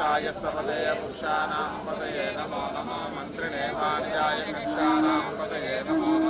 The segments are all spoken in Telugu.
कायस्तपदे पुरुषाण पदये नमो नमो मंत्रिणे भार्याय कक्षाणां पदये नमो नमः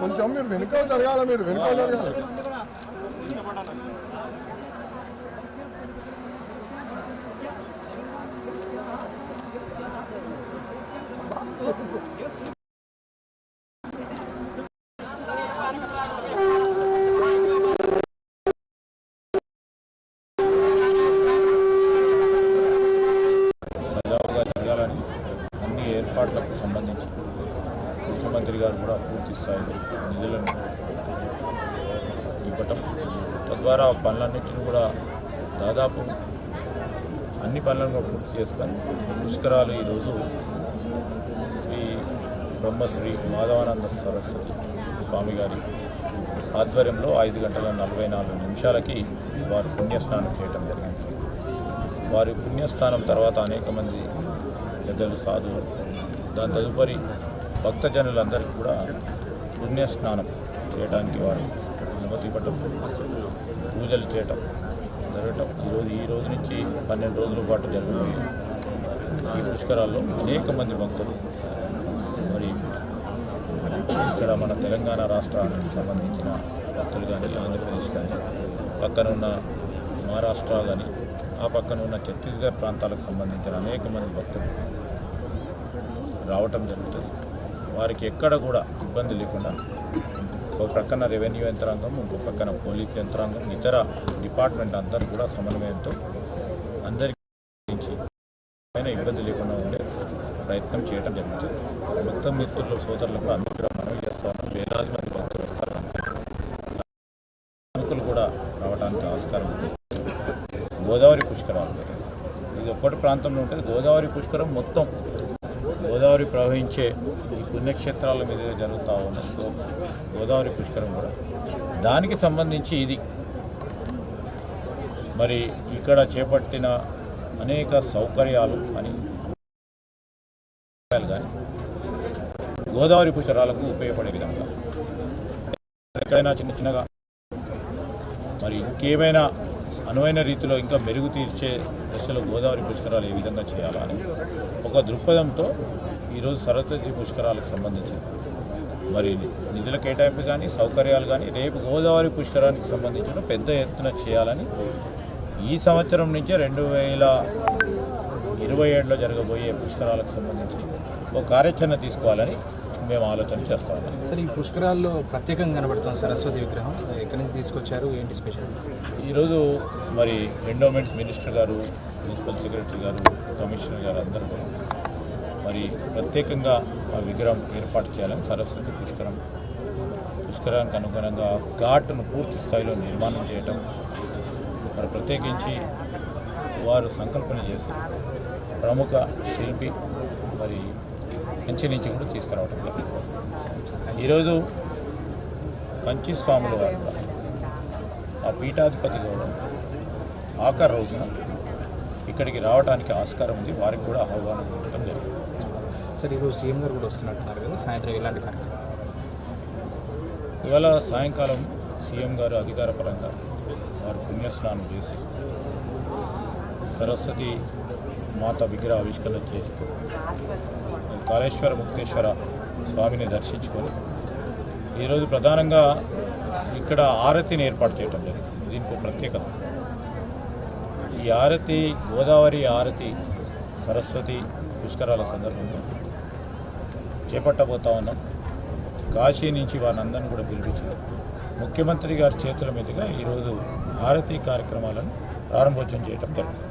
కొంచెం మీరు వెనుక జరగాల మీరు వెనుక జరగాలి. అన్ని కూడా సజావుగా జరగాలని అన్ని ఏర్పాట్లకు సంబంధించి ముఖ్యమంత్రి గారు కూడా పూర్తి స్థాయిలో నిధులను ఇవ్వటం తద్వారా పనులన్నింటినీ కూడా దాదాపు అన్ని పనులను కూడా పూర్తి చేసుకొని పుష్కరాలు ఈరోజు శ్రీ బ్రహ్మశ్రీ మాధవానంద సరస్వతి స్వామి గారి ఆధ్వర్యంలో ఐదు గంటల నలభై నాలుగు నిమిషాలకి వారు పుణ్యస్నానం చేయటం జరిగింది. వారి పుణ్యస్థానం తర్వాత అనేక మంది పెద్దలు సాధువులు దాని తదుపరి భక్తజనులందరికీ కూడా పుణ్యస్నానం చేయడానికి వారు అనుమతి ఇవ్వటం పూజలు చేయటం జరగటం. ఈరోజు ఈ రోజు నుంచి పన్నెండు రోజుల పాటు జరగబోయే ఈ పుష్కరాల్లో అనేక మంది భక్తులు మరి ఇక్కడ మన తెలంగాణ రాష్ట్రానికి సంబంధించిన భక్తులు కానీ ఆంధ్రప్రదేశ్ కానీ పక్కన ఉన్న మహారాష్ట్ర కానీ ఆ పక్కన ఉన్న ఛత్తీస్గఢ్ ప్రాంతాలకు సంబంధించిన అనేక మంది భక్తులు రావటం జరుగుతుంది. వారికి ఎక్కడ కూడా ఇబ్బంది లేకుండా ఒక ప్రక్కన రెవెన్యూ యంత్రాంగం ఇంకో ప్రక్కన పోలీస్ యంత్రాంగం ఇతర డిపార్ట్మెంట్ అందరూ కూడా సమన్వయంతో అందరికీ పైన ఇబ్బంది లేకుండా ఉండే ప్రయత్నం చేయడం జరుగుతుంది. మొత్తం మిత్రులు సోదరులకు అందరూ కూడా మనవి చేస్తాను వేలాది మంది భక్తులు వస్తారు. ప్రముఖులు కూడా రావడానికి ఆస్కారం ఉంది. గోదావరి పుష్కరాలు ఇది ఒక్కటి ప్రాంతంలో ఉంటుంది. గోదావరి పుష్కరం మొత్తం గోదావరి ప్రవహించే ఈ పుణ్యక్షేత్రాల మీద జరుగుతూ ఉన్న గోదావరి పుష్కరం కూడా. దానికి సంబంధించి ఇది. మరి ఇక్కడ చేపట్టిన అనేక సౌకర్యాలు అని కానీ గోదావరి పుష్కరాలకు ఉపయోగపడే విధంగా. ఎక్కడైనా చిన్న చిన్నగా. మరి ఇంకేమైనా అనువైన రీతిలో ఇంకా మెరుగు తీర్చే దశలో గోదావరి పుష్కరాలు ఏ విధంగా చేయాలా అని ఒక దృక్పథంతో ఈరోజు సరస్వతి పుష్కరాలకు సంబంధించి మరి నిధుల కేటాయింపు కానీ సౌకర్యాలు కానీ రేపు గోదావరి పుష్కరానికి సంబంధించిన పెద్ద ఎత్తున చేయాలని ఈ సంవత్సరం నుంచే రెండు వేల ఇరవై ఏడులో జరగబోయే పుష్కరాలకు సంబంధించి ఒక కార్యాచరణ తీసుకోవాలని మేము ఆలోచన చేస్తా ఉన్నాం. సార్ ఈ పుష్కరాల్లో ప్రత్యేకంగా కనబడుతుంది సరస్వతి విగ్రహం ఎక్కడి నుంచి తీసుకొచ్చారు? ఏంటి స్పెషల్? ఈరోజు మరి ఎండోమెంట్స్ మినిస్టర్ గారు మున్సిపల్ సెక్రటరీ గారు కమిషనర్ గారు అందరూ మరి ప్రత్యేకంగా ఆ విగ్రహం ఏర్పాటు చేయాలని సరస్వతి పుష్కరం పుష్కరానికి అనుగుణంగా ఘాట్ను పూర్తి స్థాయిలో నిర్మాణం చేయటం మరి ప్రత్యేకించి వారు సంకల్పన చేసి ప్రముఖ శిల్పి మరి కంచి నుంచి కూడా తీసుకురావడం జరిగింది. ఈరోజు కంచి స్వాముల వారు ఆ పీఠాధిపతి కూడా ఆఖరి రోజున ఇక్కడికి రావడానికి ఆస్కారం ఉంది. వారికి కూడా ఆహ్వానం ఇవ్వడం జరిగింది. సార్ ఈరోజు సీఎం గారు కూడా వస్తున్నట్టున్నారు కదా సాయంత్రం ఇలాంటి కార్యక్రమం. ఇవాళ సాయంకాలం సీఎం గారు అధికారపరంగా వారు పుణ్యస్నానం చేసి సరస్వతి మాత విగ్రహ ఆవిష్కరణ చేస్తూ కాళేశ్వర ముక్తేశ్వర స్వామిని దర్శించుకొని ఈరోజు ప్రధానంగా ఇక్కడ ఆరతిని ఏర్పాటు చేయడం జరిగింది. దీనికి ప్రత్యేకత. ఈ ఆరతి గోదావరి ఆరతి సరస్వతి పుష్కరాల సందర్భంగా చేపట్టబోతా ఉన్నాం. కాశీ నుంచి వారిని కూడా పిలిపించారు. ముఖ్యమంత్రి గారి చేతుల మీదుగా ఈరోజు ఆరతి కార్యక్రమాలను ప్రారంభోత్సవం చేయటం జరిగింది.